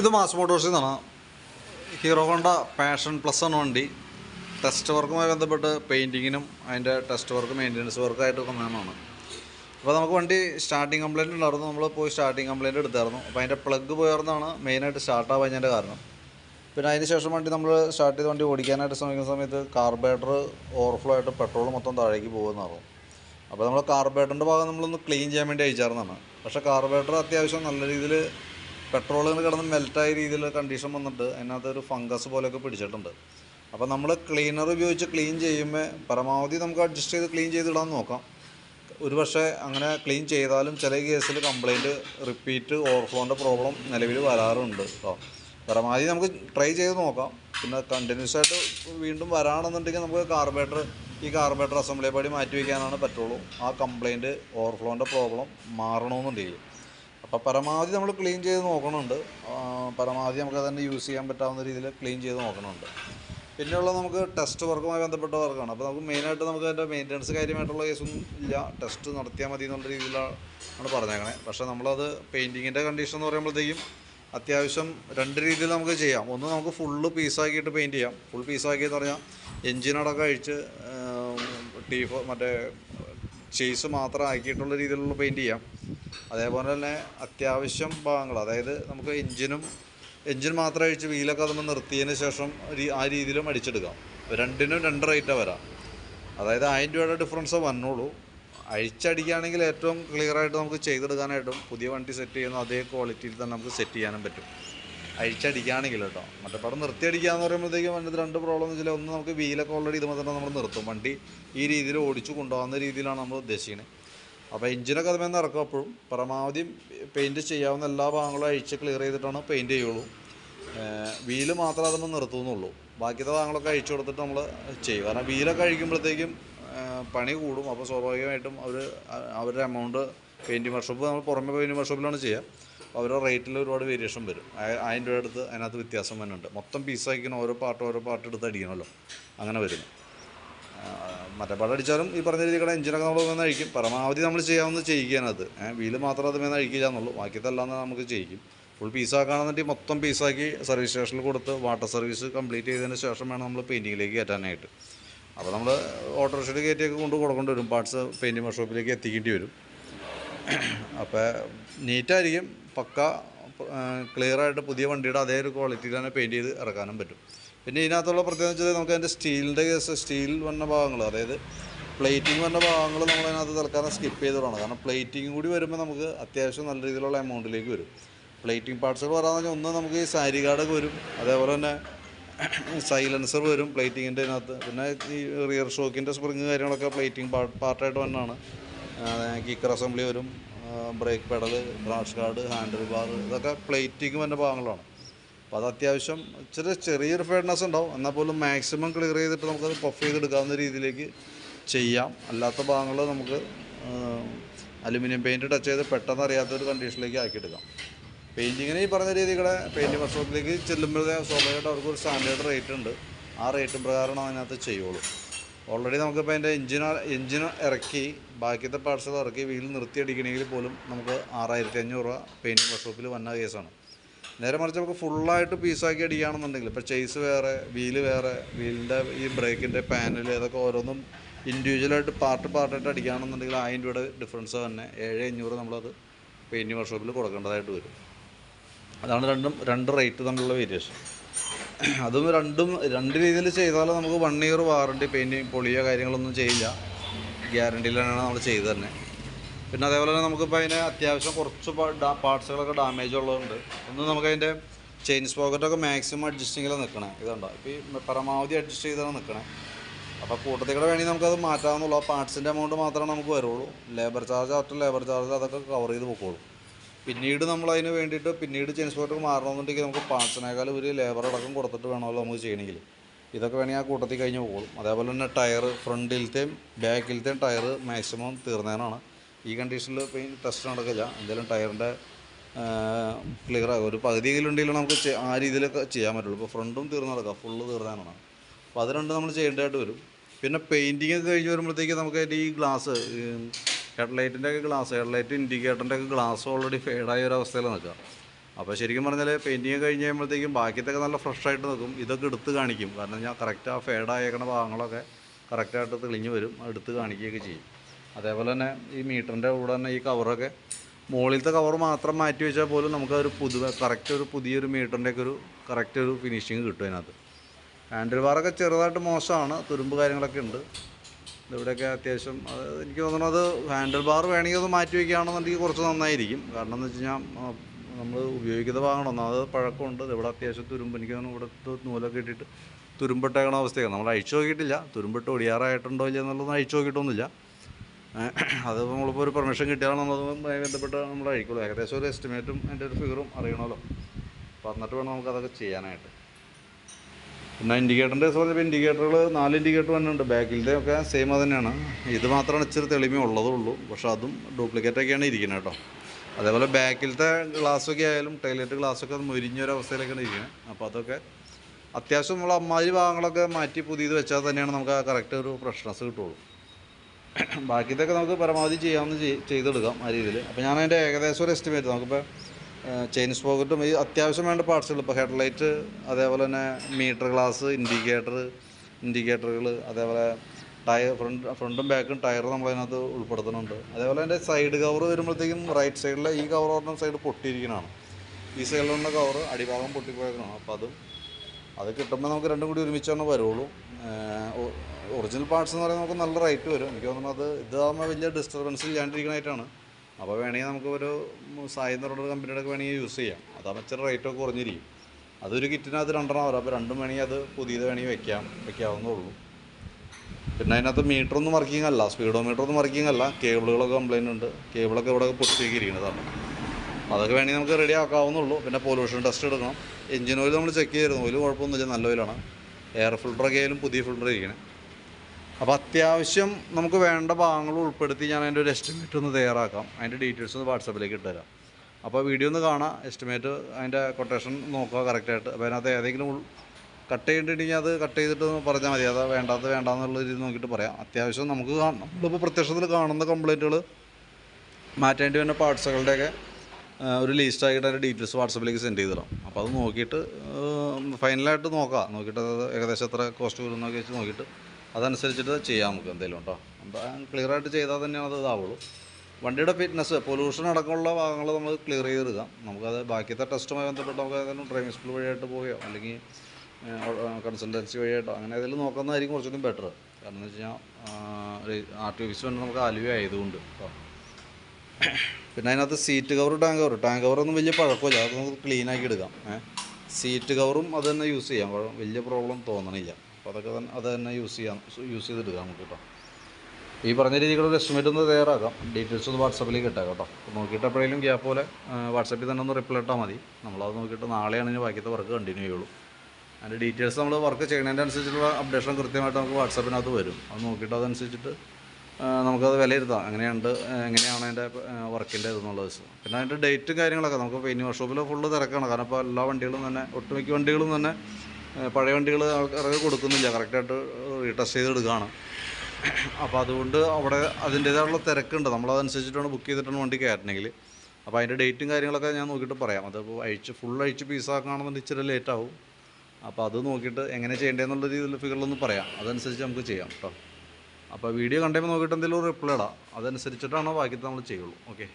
ഇത് മാസ് മോട്ടോഴ്സിൽ നിന്നാണ്. Hero Honda passion plus എന്ന വണ്ടി. ടെസ്റ്റ് വർക്കുമായി ബന്ധപ്പെട്ട് പെയിന്റിങ്ങിനും അതിന്റെ ടെസ്റ്റ് വർക്ക് മെയിന്റനൻസ് വർക്കായിട്ട് വേണമാണ് അപ്പോൾ നമുക്ക് വണ്ടി സ്റ്റാർട്ടിങ് കംപ്ലയിന്റ് ഉണ്ടായിരുന്നു. നമ്മൾ പോയി സ്റ്റാർട്ടിങ് കംപ്ലയിന്റ് എടുത്തായിരുന്നു. അപ്പോൾ അതിന്റെ പ്ലഗ് പോയർന്നാണ് മെയിനായിട്ട് സ്റ്റാർട്ടാവാൻ അതിന്റെ കാരണം. പിന്നെ അതിന് ശേഷം വണ്ടി നമ്മൾ സ്റ്റാർട്ട് ചെയ്ത് വണ്ടി ഓടിക്കാനായിട്ട് ശ്രമിക്കുന്ന സമയത്ത് കാർബേറ്റർ ഓവർഫ്ലോ ആയിട്ട് പെട്രോൾ മൊത്തം താഴേക്ക് പോകുന്നതായിരുന്നു അപ്പോൾ നമ്മൾ കാർബേറ്ററിന്റെ ഭാഗം നമ്മളൊന്ന് ക്ലീൻ ചെയ്യാൻ വേണ്ടി അയച്ചായിരുന്നതാണ് പക്ഷേ കാർബേറ്റർ അത്യാവശ്യം നല്ല രീതിയിൽ പെട്രോൾ കിടന്ന് മെൽറ്റായ രീതിയിൽ കണ്ടീഷൻ വന്നിട്ട് അതിനകത്ത് ഒരു ഫംഗസ് പോലെയൊക്കെ പിടിച്ചിട്ടുണ്ട്. അപ്പോൾ നമ്മൾ ക്ലീനർ ഉപയോഗിച്ച് ക്ലീൻ ചെയ്യുമ്പോൾ പരമാവധി നമുക്ക് അഡ്ജസ്റ്റ് ചെയ്ത് ക്ലീൻ ചെയ്തിടാൻ നോക്കാം. ഒരു പക്ഷേ അങ്ങനെ ക്ലീൻ ചെയ്താലും ചില കേസിൽ കംപ്ലൈന്റ് റിപ്പീറ്റ് ഓവർഫ്ലോന്റെ പ്രോബ്ലം നിലവിൽ വരാറുണ്ട് കേട്ടോ. പരമാവധി നമുക്ക് ട്രൈ ചെയ്ത് നോക്കാം. പിന്നെ കണ്ടിന്യൂസ് ആയിട്ട് വീണ്ടും വരാണെന്നുണ്ടെങ്കിൽ നമുക്ക് കാർബേറ്റർ ഈ കാർബേറ്റർ അസംബ്ലി പടി മാറ്റി വയ്ക്കാനാണ് പറ്റുള്ളൂ. ആ കംപ്ലയിന്റ് ഓവർഫ്ലോന്റെ പ്രോബ്ലം മാറണമെന്നുണ്ടെങ്കിൽ. അപ്പോൾ പരമാവധി നമ്മൾ ക്ലീൻ ചെയ്ത് നോക്കണുണ്ട്. പരമാവധി നമുക്ക് തന്നെ യൂസ് ചെയ്യാൻ പറ്റാവുന്ന രീതിയിൽ ക്ലീൻ ചെയ്ത് നോക്കണുണ്ട്. പിന്നെയുള്ള നമുക്ക് ടെസ്റ്റ് വർക്കുമായി ബന്ധപ്പെട്ട വർക്കാണ് അപ്പോൾ നമുക്ക് മെയിനായിട്ട് നമുക്ക് അതിന്റെ മെയിന്റനൻസ് കാര്യമായിട്ടുള്ള കേസൊന്നും ഇല്ല. ടെസ്റ്റ് നടത്തിയാൽ മതി എന്നുള്ള രീതിയിലാണ് പറഞ്ഞേക്കണേ. പക്ഷേ നമ്മളത് പെയിന്റിങ്ങിന്റെ കണ്ടീഷൻ എന്ന് പറയുമ്പോഴത്തേക്കും അത്യാവശ്യം രണ്ട് രീതിയിൽ നമുക്ക് ചെയ്യാം. ഒന്ന് നമുക്ക് ഫുള്ള് പീസാക്കിയിട്ട് പെയിന്റ് ചെയ്യാം. ഫുൾ പീസാക്കിയെന്ന് പറഞ്ഞാൽ എൻജിനടക്കം അഴിച്ച് ടീ മറ്റേ ചേസ് മാത്രം ആക്കിയിട്ടുള്ള രീതിയിലുള്ള പെയിന്റ് ചെയ്യാം. അതേപോലെ തന്നെ അത്യാവശ്യം ഭാഗങ്ങൾ അതായത് നമുക്ക് എൻജിനും എൻജിൻ മാത്രം അഴിച്ച് വീലൊക്കെ അതുമ്പോൾ നിർത്തിയതിന് ശേഷം ആ രീതിയിലും അടിച്ചെടുക്കാം. രണ്ടിനും രണ്ട് റേറ്റാണ് വരാം. അതായത് ആയിരം രൂപയുടെ ഡിഫറൻസ് വന്നോളൂ. അഴിച്ചടിക്കുകയാണെങ്കിൽ ഏറ്റവും ക്ലിയർ ആയിട്ട് നമുക്ക് ചെയ്തെടുക്കാനായിട്ടും പുതിയ വണ്ടി സെറ്റ് ചെയ്യുന്ന അതേ ക്വാളിറ്റിയിൽ തന്നെ നമുക്ക് സെറ്റ് ചെയ്യാനും പറ്റും. അഴിച്ചടിക്കുകയാണെങ്കിൽ കേട്ടോ. മറ്റേ പടം നിർത്തി അടിക്കുക പറയുമ്പോഴത്തേക്കും വണ്ടി രണ്ട് പ്രോബ്ലം എന്ന് വെച്ചാൽ ഒന്ന് നമുക്ക് വീലൊക്കെ ഓൾറെഡി ഇത് മാത്രമേ നമ്മൾ നിർത്തും. വണ്ടി ഈ രീതിയിൽ ഓടിച്ചു കൊണ്ടുപോകുന്ന രീതിയിലാണ് നമ്മൾ ഉദ്ദേശിക്കുന്നത് അപ്പോൾ എഞ്ചിനൊക്കെ അതുമേന്ന് ഇറക്കും അപ്പോഴും. പരമാവധി പെയിന്റ് ചെയ്യാവുന്ന എല്ലാ ഭാഗങ്ങളും അഴിച്ച് ക്ലിയർ ചെയ്തിട്ടാണ് പെയിന്റ് ചെയ്യുള്ളൂ. വീൽ മാത്രം അതൊന്ന് നിർത്തുന്നുള്ളൂ. ബാക്കിയത്തെ ഭാഗങ്ങളൊക്കെ അഴിച്ചു കൊടുത്തിട്ട് നമ്മൾ ചെയ്യും. കാരണം വീലൊക്കെ അഴിക്കുമ്പോഴത്തേക്കും പണി കൂടും. അപ്പോൾ സ്വാഭാവികമായിട്ടും അവർ അവരുടെ എമൗണ്ട് പെയിന്റിങ് വർക്ക്ഷോപ്പ് നമ്മൾ പുറമെ പെയിന്റിങ് വർക്ക്ഷോപ്പിലാണ് ചെയ്യുക അവരുടെ റേറ്റിൽ ഒരുപാട് വേരിയേഷൻ വരും. ആയിരം രൂപ അടുത്ത് അതിനകത്ത് വ്യത്യാസം വരുന്നുണ്ട് മൊത്തം പീസാക്കിക്കണം ഓരോ പാർട്ട് ഓരോ പാർട്ട് എടുത്ത് അടിക്കണമല്ലോ. അങ്ങനെ വരുന്നു മറ്റേ പാട് അടിച്ചാലും ഈ പറഞ്ഞ രീതിയിൽ എഞ്ചിനൊക്കെ നമ്മൾ വന്ന് അഴിക്കും. പരമാവധി നമ്മൾ ചെയ്യാവുന്നത് ചെയ്യിക്കാനത് വീൽ മാത്രം അത് മേന്ന് അഴിക്കില്ല എന്നുള്ളൂ. ബാക്കിയതല്ലാന്ന് നമുക്ക് ചെയ്യിക്കും. ഫുൾ പീസാക്കാണെന്നുണ്ടെങ്കിൽ മൊത്തം പീസാക്കി സർവീസ് സ്റ്റേഷനിൽ കൊടുത്ത് വാട്ടർ സർവീസ് കംപ്ലീറ്റ് ചെയ്തതിന് ശേഷം വേണം നമ്മൾ പെയിന്റിങ്ങിലേക്ക് കയറ്റാനായിട്ട്. അപ്പോൾ നമ്മൾ ഓട്ടോറിക്ഷയിൽ കയറ്റിയൊക്കെ കൊണ്ട് കൊടുക്കേണ്ടി വരും. പാർട്സ് പെയിന്റിങ് വർക്ക്ഷോപ്പിലേക്ക് എത്തിക്കേണ്ടി വരും. അപ്പോൾ നീറ്റായിരിക്കും പക്ക ക്ലിയറായിട്ട് പുതിയ വണ്ടിയുടെ അതേ ഒരു ക്വാളിറ്റിയിൽ തന്നെ പെയിന്റ് ചെയ്ത് ഇറക്കാനും പറ്റും. പിന്നെ ഇതിനകത്തുള്ള പ്രത്യേകത വെച്ചാൽ നമുക്ക് അതിന്റെ സ്റ്റീലിന്റെ കേസ് സ്റ്റീൽ വന്ന ഭാഗങ്ങൾ അതായത് പ്ലേറ്റിംഗ് വന്ന ഭാഗങ്ങൾ നമ്മൾ അതിനകത്ത് തൽക്കാലം സ്കിപ്പ് ചെയ്തിടണം കാരണം പ്ലേറ്റിംഗ് കൂടി വരുമ്പോൾ നമുക്ക് അത്യാവശ്യം നല്ല രീതിയിലുള്ള എമൗണ്ടിലേക്ക് വരും. പ്ലേറ്റിംഗ് പാർട്സുകൾ പറയാമെന്ന് പറഞ്ഞാൽ ഒന്ന് നമുക്ക് ഈ സാരി കാർഡൊക്കെ വരും. അതേപോലെ തന്നെ സൈലൻസർ വരും പ്ലേറ്റിങ്ങിന്റെ അതിനകത്ത് പിന്നെ ഈ റിയർ ഷോക്കിന്റെ സ്പ്രിങ് കാര്യങ്ങളൊക്കെ പ്ലേറ്റിംഗ് പാർട്ട് പാർട്ടായിട്ട് വന്നാണ്. കിക്കർ അസംബ്ലി വരും brake pedal crash guard handle bar ഇതൊക്കെ പ്ലേറ്റിംഗ് വന്ന ഭാഗങ്ങളാണ്. അപ്പോൾ അത് അത്യാവശ്യം ഇച്ചിരി ചെറിയൊരു ഫേഡ്നസ് ഉണ്ടാവും. എന്നാൽ പോലും മാക്സിമം ക്ലിയർ ചെയ്തിട്ട് നമുക്കത് പഫ് ചെയ്തെടുക്കാവുന്ന രീതിയിലേക്ക് ചെയ്യാം. അല്ലാത്ത ഭാഗങ്ങൾ നമുക്ക് അലുമിനിയം പെയിന്റ് ടച്ച് ചെയ്ത് പെട്ടെന്ന് അറിയാത്തൊരു കണ്ടീഷനിലേക്ക് ആക്കിയെടുക്കാം. പെയിന്റിങ്ങിന് ഈ പറഞ്ഞ രീതികളെ പെയിന്റിംഗ് വർക്ക്ഷോപ്പിലേക്ക് ചെല്ലുമ്പോഴേ സ്വാഭാവികമായിട്ട് അവർക്ക് ഒരു സ്റ്റാൻഡേർഡ് റേറ്റ് ഉണ്ട്. ആ റേറ്റ് പ്രകാരം അതിനകത്ത് ചെയ്യുള്ളൂ. ഓൾറെഡി നമുക്കിപ്പോൾ അതിന്റെ എഞ്ചിന് എഞ്ചിൻ ഇറക്കി ബാക്കിയത്തെ പാർട്സുകൾ ഇറക്കി വീൽ നിർത്തി അടിക്കണമെങ്കിൽ പോലും നമുക്ക് ആറായിരത്തി അഞ്ഞൂറ് രൂപ പെയിന്റിംഗ് വർക്ക്ഷോപ്പിൽ വന്ന കേസാണ്. നേരെ മറിച്ച് നമുക്ക് ഫുള്ളായിട്ട് പീസാക്കി അടിക്കുകയാണെന്നുണ്ടെങ്കിൽ ഇപ്പോൾ ചെയ്സ് വേറെ വീൽ വേറെ വീലിന്റെ ഈ ബ്രേക്കിന്റെ പാനൽ ഇതൊക്കെ ഓരോന്നും ഇൻഡിവിജ്വലായിട്ട് പാർട്ട് പാർട്ടായിട്ട് അടിക്കുകയാണെന്നുണ്ടെങ്കിൽ ആയിരം രൂപയുടെ ഡിഫറൻസ് തന്നെ. ഏഴ് അഞ്ഞൂറ് നമ്മളത് പെയിന്റിംഗ് വർക്ക്ഷോപ്പിൽ കൊടുക്കേണ്ടതായിട്ട് വരും. അതാണ് രണ്ടും രണ്ട് റേറ്റ് തമ്മിലുള്ള വേരിയേഷൻ അതും രണ്ടും രണ്ട് രീതിയിൽ ചെയ്താലും നമുക്ക് വൺ ഇയർ വാറണ്ടി പെയിന്റിങ് പൊളിയോ കാര്യങ്ങളൊന്നും ചെയ്യില്ല. ഗ്യാരണ്ടിയിലാണ് നമ്മൾ ചെയ്ത് തന്നെ. പിന്നെ അതേപോലെ തന്നെ നമുക്കിപ്പോൾ അതിന് അത്യാവശ്യം കുറച്ച് പാർട്സുകളൊക്കെ ഡാമേജ് ഉള്ളതുകൊണ്ട് ഒന്ന് നമുക്കതിന്റെ ചെയിൻ സ്പോക്കറ്റൊക്കെ മാക്സിമം അഡ്ജസ്റ്റിങ്ങിൽ നിൽക്കണേ. ഇതുണ്ടോ ഇപ്പോൾ ഈ പരമാവധി അഡ്ജസ്റ്റ് ചെയ്താണ് നിൽക്കണേ. അപ്പോൾ കൂട്ടത്തിൽ കൂടെ വേണമെങ്കിൽ നമുക്കത് മാറ്റാവുന്നുള്ളൂ ആ പാർട്സിന്റെ എമൗണ്ട് മാത്രമേ നമുക്ക് വരുള്ളൂ. Labour charge after labour charge അതൊക്കെ കവർ ചെയ്ത് പൊക്കോളും പിന്നീട് നമ്മൾ അതിന് വേണ്ടിയിട്ട് പിന്നീട് ചെയിൻ സ്പോക്കറ്റ് മാറണമെന്നുണ്ടെങ്കിൽ നമുക്ക് പാർട്സിനേക്കാൾ ഒരു ലേബർ അടക്കം കൊടുത്തിട്ട് വേണമല്ലോ നമുക്ക് ചെയ്യണമെങ്കിൽ. ഇതൊക്കെ വേണമെങ്കിൽ ആ കൂട്ടത്തിൽ കഴിഞ്ഞ് പോകും. അതേപോലെ തന്നെ ടയർ ഫ്രണ്ടിലത്തെയും ബാക്കിലത്തെയും ടയർ മാക്സിമം തീർന്നതിനാണ്. ഈ കണ്ടീഷനിൽ പെയിൻ ടെസ്റ്റ് നടക്കില്ല. എന്തായാലും ടയറിന്റെ ക്ലിയർ ആകും. ഒരു പകുതിയെങ്കിലും ഉണ്ടെങ്കിലും നമുക്ക് ആ രീതിയിലൊക്കെ ചെയ്യാൻ പറ്റുള്ളൂ. ഇപ്പോൾ ഫ്രണ്ടും തീർന്ന് നടക്കുക. ഫുള്ള് തീർന്നേനാണ് അപ്പോൾ അത് രണ്ടും നമ്മൾ ചെയ്യേണ്ടതായിട്ട് വരും. പിന്നെ പെയിന്റിങ് ഒക്കെ കഴിഞ്ഞ് വരുമ്പോഴത്തേക്ക് നമുക്ക് അതിന്റെ ഈ ഗ്ലാസ് ഹെഡ്ലൈറ്റിന്റെ ഒക്കെ ഗ്ലാസ് ഹെഡ്ലൈറ്റ് ഇൻഡിക്കേറ്ററിന്റെ ഒക്കെ ഗ്ലാസ് ഓൾറെഡി ഫെയ്ഡായ ഒരു അവസ്ഥയിൽ നിൽക്കുക. അപ്പോൾ ശരിക്കും പറഞ്ഞാൽ പെയിന്റിങ് കഴിഞ്ഞ് കഴിയുമ്പോഴത്തേക്കും ബാക്കിയത്തൊക്കെ നല്ല ഫ്രഷ് ആയിട്ട് നിൽക്കും. ഇതൊക്കെ എടുത്ത് കാണിക്കും. കാരണം ഞാൻ കറക്റ്റ് ആ ഫേഡായേക്കണ ഭാഗങ്ങളൊക്കെ കറക്റ്റായിട്ട് തെളിഞ്ഞ് വരും. എടുത്ത് കാണിക്കുകയൊക്കെ ചെയ്യും. അതേപോലെ തന്നെ ഈ മീറ്ററിന്റെ കൂടെ തന്നെ ഈ കവറൊക്കെ മുകളിലത്തെ കവർ മാത്രം മാറ്റി വെച്ചാൽ പോലും നമുക്കൊരു പുതു കറക്റ്റ് ഒരു പുതിയൊരു മീറ്ററിന്റെ ഒക്കെ ഒരു കറക്റ്റ് ഒരു ഫിനിഷിങ് കിട്ടും അതിനകത്ത്. ഹാൻഡിൽ ബാറൊക്കെ ചെറുതായിട്ട് മോശമാണ്. തുരുമ്പ് കാര്യങ്ങളൊക്കെ ഉണ്ട്. ഇവിടെയൊക്കെ അത്യാവശ്യം അത് എനിക്ക് അത് ഹാൻഡിൽ ബാർ വേണമെങ്കിൽ അത് മാറ്റി വയ്ക്കുകയാണെന്നുണ്ടെങ്കിൽ കുറച്ച് നന്നായിരിക്കും. കാരണം എന്ന് വെച്ച് കഴിഞ്ഞാൽ നമ്മൾ ഉപയോഗിക്കുന്ന ഭാഗമാണ് അത് പഴക്കമുണ്ട്. ഇവിടെ അത്യാവശ്യം തുരുമ്പ് എനിക്ക് തോന്നുന്നു ഇവിടുത്തെ നൂലൊക്കെ ഇട്ടിട്ട് തുരുമ്പിട്ടേക്കണ അവസ്ഥയാണ് നമ്മൾ അഴിച്ചു നോക്കിയിട്ടില്ല. തുരുമ്പിട്ട് ഒടിയാറായിട്ടുണ്ടോ ഇല്ല എന്നുള്ളത് അഴിച്ചു നോക്കിയിട്ടൊന്നുമില്ല. അത് നമ്മളിപ്പോൾ ഒരു പെർമിഷൻ കിട്ടിയാണെന്നുള്ളതുമായി ബന്ധപ്പെട്ട് നമ്മൾ അഴിക്കുള്ളൂ. ഏകദേശം ഒരു എസ്റ്റിമേറ്റും അതിന്റെ ഒരു ഫിഗറും അറിയണമല്ലോ. അപ്പോൾ എന്നിട്ട് വേണം നമുക്കതൊക്കെ ചെയ്യാനായിട്ട്. പിന്നെ ഇൻഡിക്കേറ്ററിന്റെ പറഞ്ഞപ്പോൾ ഇൻഡിക്കേറ്ററുകൾ നാല് ഇൻഡിക്കേറ്റർ തന്നെ ഉണ്ട് ബാക്കിലത്തെ ഒക്കെ സെയിം അത് തന്നെയാണ് ഇത് മാത്രമാണ് ഇച്ചിരി തെളിമ ഉള്ളതേ ഉള്ളൂ പക്ഷെ അതും ഡ്യൂപ്ലിക്കേറ്റ് ഒക്കെയാണ് ഇരിക്കുന്നത് കേട്ടോ. അതേപോലെ ബാക്കിലത്തെ ഗ്ലാസ്സൊക്കെ ആയാലും ടൈലറ്റ് ഗ്ലാസ്സൊക്കെ മുരിഞ്ഞൊരു അവസ്ഥയിലൊക്കെയാണ് ഇരിക്കുന്നത്. അപ്പോൾ അതൊക്കെ അത്യാവശ്യം നമ്മൾ അമ്മാതിരി ഭാഗങ്ങളൊക്കെ മാറ്റി പുതിയത് വെച്ചാൽ തന്നെയാണ് നമുക്ക് ആ കറക്റ്റ് ഒരു ഫ്രഷ്നെസ് കിട്ടുള്ളൂ. ബാക്കിയതൊക്കെ നമുക്ക് പരമാവധി ചെയ്യാമെന്ന് ചെയ്- ചെയ്തെടുക്കാം ആ രീതിയിൽ. അപ്പോൾ ഞാൻ അതിന്റെ ഏകദേശം ഒരു എസ്റ്റിമേറ്റ് നമുക്കിപ്പോൾ ചെയിൻ സ്പോക്കറ്റും ഈ അത്യാവശ്യം വേണ്ട പാർട്സുകൾ ഇപ്പോൾ ഹെഡ്ലൈറ്റ് അതേപോലെ തന്നെ മീറ്റർ ഗ്ലാസ് ഇൻഡിക്കേറ്റർ ഇൻഡിക്കേറ്ററുകൾ അതേപോലെ ടയർ ഫ്രണ്ട് ഫ്രണ്ടും ബാക്കും ടയർ നമ്മൾ അതിനകത്ത് ഉൾപ്പെടുത്തുന്നുണ്ട്. അതേപോലെ അതിന്റെ സൈഡ് കവർ വരുമ്പോഴത്തേക്കും റൈറ്റ് സൈഡിലെ ഈ കവർ പറഞ്ഞ സൈഡ് പൊട്ടിയിരിക്കുന്നതാണ് ഈ സൈഡിലുള്ള കവർ അടിഭാഗം പൊട്ടിപ്പോയേക്കണം അപ്പോൾ അതും അത് കിട്ടുമ്പോൾ നമുക്ക് രണ്ടും കൂടി ഒരുമിച്ചാണ് വരുള്ളൂ. ഒറിജിനൽ പാർട്സ് എന്ന് പറയുമ്പോൾ നമുക്ക് നല്ല റേറ്റ് വരും. എനിക്ക് തോന്നുന്നത് അത് ഇതാകുമ്പോൾ വലിയ ഡിസ്റ്റർബൻസ് ഇല്ലാണ്ടിരിക്കണായിട്ടാണ് അപ്പോൾ വേണമെങ്കിൽ നമുക്ക് ഒരു സായി എന്ന് കമ്പനിയുടെ ഒക്കെ വേണമെങ്കിൽ യൂസ് ചെയ്യാം. അതാകുമ്പോൾ ഇച്ചിരി റേറ്റൊക്കെ കുറഞ്ഞിരിക്കും. അതൊരു കിറ്റിനകത്ത് രണ്ടെണ്ണം വരും. അപ്പോൾ രണ്ടും വേണമെങ്കിൽ അത് പുതിയത് വേണമെങ്കിൽ വെക്കാം. വെക്കാവുന്നേ ഉള്ളൂ പിന്നെ അതിനകത്ത് മീറ്റർ ഒന്നും വർക്കിംഗ് അല്ല സ്പീഡോ മീറ്റർ ഒന്നും വർക്കിംഗ് അല്ല കേബിളുകളൊക്കെ കംപ്ലൈന്റ് ഉണ്ട്. കേബിളൊക്കെ ഇവിടെ പൊട്ടിയൊക്കെ ഇരിക്കുന്നതാണ് അതൊക്കെ വേണമെങ്കിൽ നമുക്ക് റെഡി ആക്കാവുന്നുള്ളൂ പിന്നെ പൊല്യൂഷൻ ടെസ്റ്റ് എടുക്കണം. എഞ്ചിൻ ഓയിൽ നമ്മൾ ചെക്ക് ചെയ്തിരുന്നു. ഓയിൽ കുഴപ്പമൊന്നുമില്ല. നല്ല ഓയിലാണ് എയർ ഫിൽറ്ററൊക്കെ ആയാലും പുതിയ ഫിൽട്ടർ ഇരിക്കണേ അപ്പോൾ അത്യാവശ്യം നമുക്ക് വേണ്ട ഭാഗങ്ങൾ ഉൾപ്പെടുത്തി ഞാൻ അതിന്റെ ഒരു എസ്റ്റിമേറ്റ് ഒന്ന് തയ്യാറാക്കാം. അതിന്റെ ഡീറ്റെയിൽസ് ഒന്ന് വാട്സപ്പിലേക്ക് ഇട്ടുതരാം അപ്പോൾ വീഡിയോ ഒന്ന് കാണാം എസ്റ്റിമേറ്റ് അതിന്റെ കൊട്ടേഷൻ നോക്കുക കറക്റ്റായിട്ട് അപ്പോൾ അതിനകത്ത് ഏതെങ്കിലും കട്ട് ചെയ്തിട്ടുണ്ടെങ്കിൽ അത് കട്ട് ചെയ്തിട്ട് പറഞ്ഞാൽ മതി. അത് വേണ്ടാത്ത വേണ്ടാന്നുള്ള രീതി നോക്കിയിട്ട് പറയാം. അത്യാവശ്യം നമുക്ക് നമ്മളിപ്പോൾ പ്രത്യക്ഷത്തിൽ കാണുന്ന കംപ്ലൈന്റുകൾ മാറ്റേണ്ടി വരുന്ന പാർട്സുകളുടെയൊക്കെ ഒരു ലിസ്റ്റ് ആക്കിയിട്ട് അതിന്റെ ഡീറ്റെയിൽസ് വാട്സപ്പിലേക്ക് സെൻഡ് ചെയ്തിടാം. അപ്പോൾ അത് നോക്കിയിട്ട് ഫൈനലായിട്ട് നോക്കാം. നോക്കിയിട്ട് അത് ഏകദേശം എത്ര കോസ്റ്റ് വരുന്നൊക്കെ വെച്ച് നോക്കിയിട്ട് അതനുസരിച്ചിട്ട് ചെയ്യാം നമുക്ക് എന്തെങ്കിലും കേട്ടോ ക്ലിയർ ആയിട്ട് ചെയ്താൽ തന്നെ അത് ഇതാവുള്ളൂ. വണ്ടിയുടെ ഫിറ്റ്നസ് പൊല്യൂഷൻ അടക്കമുള്ള ഭാഗങ്ങൾ നമ്മൾ ക്ലിയർ ചെയ്തെടുക്കാം നമുക്കത് ബാക്കിയത്തെ ടെസ്റ്റുമായി ബന്ധപ്പെട്ട് നമുക്ക് ഏതെങ്കിലും ഡ്രൈവിംഗ് സ്കൂൾ വഴിയായിട്ട് പോയോ അല്ലെങ്കിൽ കൺസൾട്ടൻസി വഴിയായിട്ടോ അങ്ങനെ ഏതെങ്കിലും നോക്കുന്നതായിരിക്കും കുറച്ചുകൂടി ബെറ്റർ കാരണം എന്ന് വെച്ച് കഴിഞ്ഞാൽ ആർ ടി ഓഫീസ് വേണ്ടി നമുക്ക് അലുവ ആയതുകൊണ്ട് കേട്ടോ പിന്നെ അതിനകത്ത് seat cover tank cover tank കവറൊന്നും വലിയ പഴക്കമില്ല. അത് നമുക്ക് ക്ലീൻ ആക്കി എടുക്കാം. സീറ്റ് കവറും അത് തന്നെ യൂസ് ചെയ്യാം. വലിയ പ്രോബ്ലം തോന്നണില്ല. അപ്പോൾ അതൊക്കെ അത് തന്നെ യൂസ് ചെയ്യാം. യൂസ് ചെയ്തെടുക്കാം നമുക്ക് കേട്ടോ. ഈ പറഞ്ഞ രീതിയിലുള്ള എസ്റ്റിമേറ്റ് ഒന്ന് തയ്യാറാക്കാം. ഡീറ്റെയിൽസ് ഒന്ന് വാട്സപ്പിലേക്ക് ഇട്ടേക്കാം കേട്ടോ. നോക്കിയിട്ട് എപ്പോഴെങ്കിലും ഗ്യാപ്പ് പോലെ വാട്സപ്പിൽ തന്നെ ഒന്ന് റിപ്ലൈ ഇട്ടാൽ മതി. നമ്മളത് നോക്കിയിട്ട് നാളെയാണ് ഇനി ബാക്കിയത്തെ വർക്ക് കണ്ടിന്യൂ ചെയ്യുള്ളൂ. അതിന്റെ ഡീറ്റെയിൽസ് നമ്മൾ വർക്ക് ചെയ്യുന്നതിന്റെ അനുസരിച്ചുള്ള അപ്ഡേഷൻ കൃത്യമായിട്ട് നമുക്ക് വാട്സപ്പിനകത്ത് വരും. അത് നോക്കിയിട്ട് അതനുസരിച്ചിട്ട് നമുക്കത് വിലയിരുത്താം. എങ്ങനെയുണ്ട് എങ്ങനെയാണ് അതിന്റെ വർക്കിന്റെ ഇതെന്നുള്ളത്. പിന്നെ അതിന്റെ ഡേറ്റും കാര്യങ്ങളൊക്കെ നമുക്ക് പെയിന്റ് വർക്ക്ഷോപ്പിൽ ഫുള്ള് തിരക്കാണ്. കാരണം ഇപ്പോൾ എല്ലാ വണ്ടികളും തന്നെ ഒട്ടുമിക്ക വണ്ടികളും തന്നെ പഴയ വണ്ടികൾ ആൾക്കാർക്ക് കൊടുക്കുന്നില്ല. കറക്റ്റായിട്ട് റീടെസ്റ്റ് ചെയ്തെടുക്കുകയാണ് അപ്പോൾ അതുകൊണ്ട് അവിടെ അതിന്റേതായുള്ള തിരക്കുണ്ട്. നമ്മളതനുസരിച്ചിട്ടാണ് ബുക്ക് ചെയ്തിട്ടാണ് വണ്ടി കയറ്റണമെങ്കിൽ അപ്പോൾ അതിന്റെ ഡേറ്റും കാര്യങ്ങളൊക്കെ ഞാൻ നോക്കിയിട്ട് പറയാം. അതിപ്പോൾ അഴിച്ച് ഫുൾ അഴിച്ച് പീസാക്കുകയാണെന്നുണ്ടെങ്കിൽ ഇച്ചിരി ലേറ്റ് ആവും. അപ്പോൾ അത് നോക്കിയിട്ട് എങ്ങനെ ചെയ്യേണ്ടതെന്നുള്ള രീതിയിൽ ഫിഗറിലൊന്ന് പറയാം. അതനുസരിച്ച് നമുക്ക് ചെയ്യാം കേട്ടോ അപ്പോൾ വീഡിയോ കണ്ടുമ്പോൾ നോക്കിയിട്ട് എന്തെങ്കിലും റിപ്ലൈ ഇടാം. അതനുസരിച്ചിട്ടാണ് ബാക്കി നമ്മൾ ചെയ്യുള്ളൂ. ഓക്കെ